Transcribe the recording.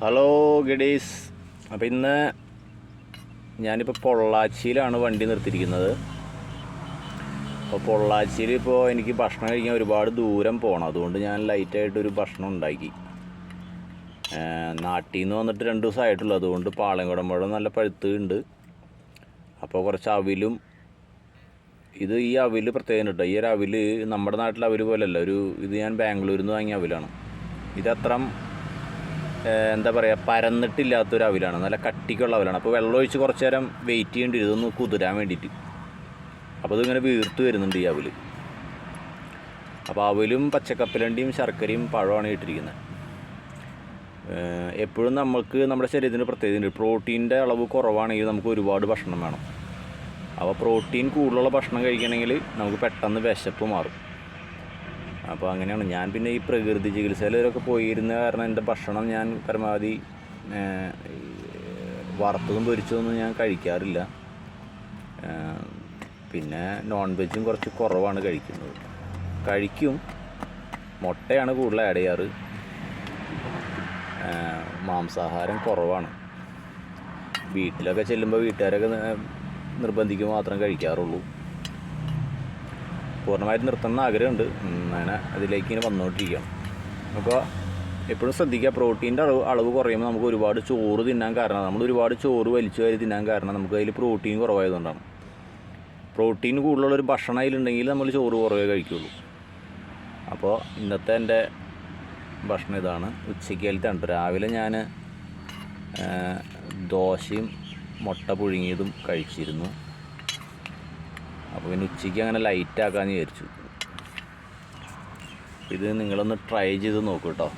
Hello ഗഡീസ് അപ്പോൾ ഇന്ന് ഞാനിപ്പോൾ പൊള്ളാച്ചിയിലാണ് വണ്ടി നിർത്തിയിരിക്കുന്നത്. അപ്പോൾ പൊള്ളാച്ചിയിൽ ഇപ്പോൾ എനിക്ക് ഭക്ഷണം കഴിക്കാൻ ഒരുപാട് ദൂരം പോകണം അതുകൊണ്ട് ഞാൻ ലൈറ്റായിട്ടൊരു ഭക്ഷണം ഉണ്ടാക്കി. നാട്ടിൽ നിന്ന് വന്നിട്ട് രണ്ട് ദിവസം ആയിട്ടുള്ളൂ. അതുകൊണ്ട് പാളയംകുടം പഴം നല്ല പഴുത്തുണ്ട്. അപ്പോൾ കുറച്ച് അവിലും ഇത് ഈ അവിൽ പ്രത്യേകം കേട്ടോ. ഈ ഒരു അവിൽ നമ്മുടെ നാട്ടിലെ അവിൽ പോലെയല്ല ഒരു ഇത് ഞാൻ ബാംഗ്ലൂരിൽ നിന്ന് വാങ്ങിയ അവിലാണ്. ഇതത്രം എന്താ പറയുക പരന്നിട്ടില്ലാത്തൊരു അവിലാണ്. നല്ല കട്ടിക്കുള്ള അവിലാണ്. അപ്പോൾ വെള്ളം ഒഴിച്ച് കുറച്ച് നേരം വെയിറ്റ് ചെയ്യേണ്ടി വരും. ഇതൊന്ന് കുതിരാൻ വേണ്ടിയിട്ട്. അപ്പോൾ ഇതിങ്ങനെ വീർത്ത് വരുന്നുണ്ട് ഈ അവൽ അപ്പോൾ അവലും പച്ചക്കപ്പലണ്ടിയും ശർക്കരയും പഴമാണ് ഇട്ടിരിക്കുന്നത്. എപ്പോഴും നമുക്ക് നമ്മുടെ ശരീരത്തിന് പ്രത്യേകത പ്രോട്ടീന്റെ അളവ് കുറവാണെങ്കിൽ നമുക്ക് ഒരുപാട് ഭക്ഷണം വേണം. അപ്പോൾ പ്രോട്ടീൻ കൂടുതലുള്ള ഭക്ഷണം കഴിക്കണമെങ്കിൽ നമുക്ക് പെട്ടെന്ന് വിശപ്പ് മാറും. അപ്പോൾ അങ്ങനെയാണ്. ഞാൻ പിന്നെ ഈ പ്രകൃതി ചികിത്സയിലൊക്കെ പോയിരുന്ന കാരണം എന്റെ ഭക്ഷണം ഞാൻ പരമാവധി വറുത്തതും പൊരിച്ചതൊന്നും ഞാൻ കഴിക്കാറില്ല. പിന്നെ നോൺ വെജും കുറച്ച് കുറവാണ് കഴിക്കുന്നത്. കഴിക്കും. മുട്ടയാണ് കൂടുതൽ ആഡ് ചെയ്യാറ്. മാംസാഹാരം കുറവാണ്. വീട്ടിലൊക്കെ ചെല്ലുമ്പോൾ വീട്ടുകാരൊക്കെ നി- നിർബന്ധിക്കുമ്പോൾ മാത്രം കഴിക്കാറുള്ളൂ. പൂർണമായിട്ട് നിർത്തണം ആഗ്രഹമുണ്ട്. അങ്ങനെ അതിലേക്ക് ഇങ്ങനെ വന്നുകൊണ്ടിരിക്കുകയാണ് അപ്പോൾ എപ്പോഴും ശ്രദ്ധിക്കുക പ്രോട്ടീന്റെ അളവ് അളവ് കുറയുമ്പോൾ നമുക്ക് ഒരുപാട് ചോറ് തിന്നാൻ കാരണം നമ്മൾ ഒരുപാട് ചോറ് വലിച്ചു കയറി തിന്നാൻ കാരണം നമുക്ക് അതിൽ പ്രോട്ടീൻ കുറവായതുകൊണ്ടാണ്. പ്രോട്ടീൻ കൂടുതലുള്ളൊരു ഭക്ഷണം അതിലുണ്ടെങ്കിൽ നമ്മൾ ചോറ് കുറവേ കഴിക്കുള്ളൂ. അപ്പോൾ ഇന്നത്തെ എന്റെ ഭക്ഷണം ഇതാണ്. ഉച്ചയ്ക്കാലത്തെ ഉണ്ട് രാവിലെ ഞാൻ ദോശയും മുട്ട പുഴുങ്ങിയതും കഴിച്ചിരുന്നു. അപ്പോൾ പിന്നെ ഉച്ചയ്ക്ക് അങ്ങനെ ലൈറ്റ് ആക്കാമെന്ന് വിചാരിച്ചു. ഇത് നിങ്ങളൊന്ന് ട്രൈ ചെയ്ത് നോക്കൂ കേട്ടോ